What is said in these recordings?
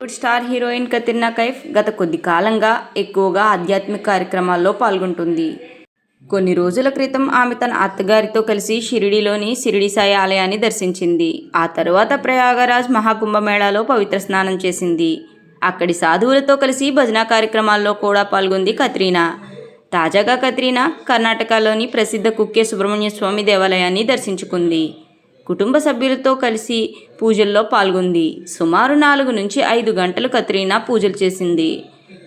Bollywood star heroine Katrina Kaif గత కొద్ది కాలంగా ఎక్కువగా ఆధ్యాత్మిక కార్యక్రమాల్లో పాల్గొంటుంది. కొన్ని రోజుల క్రితం ఆమె తన అత్తగారితో కలిసి షిరిడిలోని షిరిడి సాయి ఆలయాన్ని దర్శించింది. ఆ తరువాత ప్రయాగరాజ్ మహాకుంభమేళాలో పవిత్ర స్నానం చేసింది. అక్కడి సాధువులతో కలిసి భజన కార్యక్రమాల్లో కూడా పాల్గొంది కత్రీనా. తాజాగా కత్రీనా కర్ణాటకలోని ప్రసిద్ధ కుక్కే సుబ్రహ్మణ్య స్వామి దేవాలయాన్ని దర్శించుకుంది. కుటుంబ సభ్యులతో కలిసి పూజల్లో పాల్గొంది. సుమారు నాలుగు నుంచి ఐదు గంటలు కత్రీనా పూజలు చేసింది.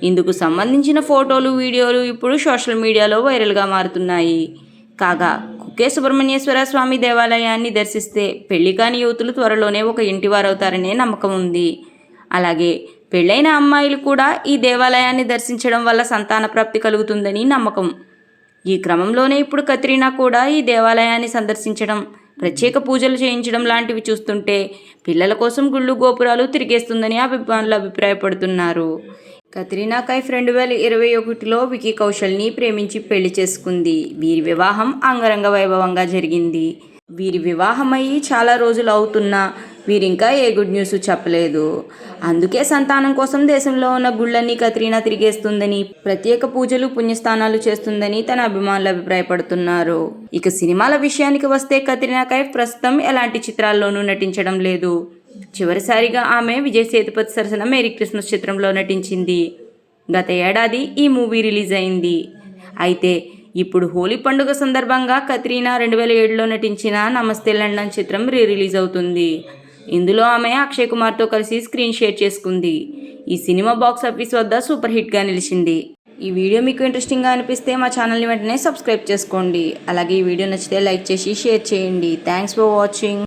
ఇందుకు సంబంధించిన ఫోటోలు వీడియోలు ఇప్పుడు సోషల్ మీడియాలో వైరల్గా మారుతున్నాయి. కాగా కుక్కే సుబ్రహ్మణ్యేశ్వర స్వామి దేవాలయాన్ని దర్శిస్తే పెళ్ళి కాని యువతులు త్వరలోనే ఒక ఇంటివారవుతారనే నమ్మకం ఉంది. అలాగే పెళ్ళైన అమ్మాయిలు కూడా ఈ దేవాలయాన్ని దర్శించడం వల్ల సంతాన ప్రాప్తి కలుగుతుందని నమ్మకం. ఈ క్రమంలోనే ఇప్పుడు కత్రీనా కూడా ఈ దేవాలయాన్ని సందర్శించడం ప్రత్యేక పూజలు చేయించడం లాంటివి చూస్తుంటే పిల్లల కోసం గుళ్ళు గోపురాలు తిరిగేస్తుందని అభిమానులు అభిప్రాయపడుతున్నారు. కత్రీనా కైఫ్ రెండు వేల ఇరవై ఒకటిలో వికీ కౌశల్ని ప్రేమించి పెళ్ళి చేసుకుంది. వీరి వివాహం అంగరంగ వైభవంగా జరిగింది. వీరి వివాహమయ్యి చాలా రోజులు అవుతున్నా వీరింకా ఏ గుడ్ న్యూస్ చెప్పలేదు. అందుకే సంతానం కోసం దేశంలో ఉన్న గుళ్ళన్నీ కత్రీనా తిరిగేస్తుందని ప్రత్యేక పూజలు పుణ్యస్థానాలు చేస్తుందని తన అభిమానులు అభిప్రాయపడుతున్నారు. ఇక సినిమాల విషయానికి వస్తే కత్రీనా కైఫ్ ప్రస్తుతం ఎలాంటి చిత్రాల్లోనూ నటించడం లేదు. చివరిసారిగా ఆమె విజయ్ సేతుపతి సరసన మేరీ క్రిస్మస్ చిత్రంలో నటించింది. గత ఏడాది ఈ మూవీ రిలీజ్ అయింది. అయితే ఇప్పుడు హోలీ పండుగ సందర్భంగా కత్రీనా రెండు వేల ఏడులో నటించిన నమస్తే లండన్ చిత్రం రీ రిలీజ్ అవుతుంది. ఇందులో ఆమె అక్షయ్ కుమార్తో కలిసి స్క్రీన్ షేర్ చేసుకుంది. ఈ సినిమా బాక్స్ ఆఫీస్ వద్ద సూపర్ హిట్గా నిలిచింది. ఈ వీడియో మీకు ఇంట్రెస్టింగ్గా అనిపిస్తే మా ఛానల్ని వెంటనే సబ్స్క్రైబ్ చేసుకోండి. అలాగే ఈ వీడియో నచ్చితే లైక్ చేసి షేర్ చేయండి. Thanks for watching.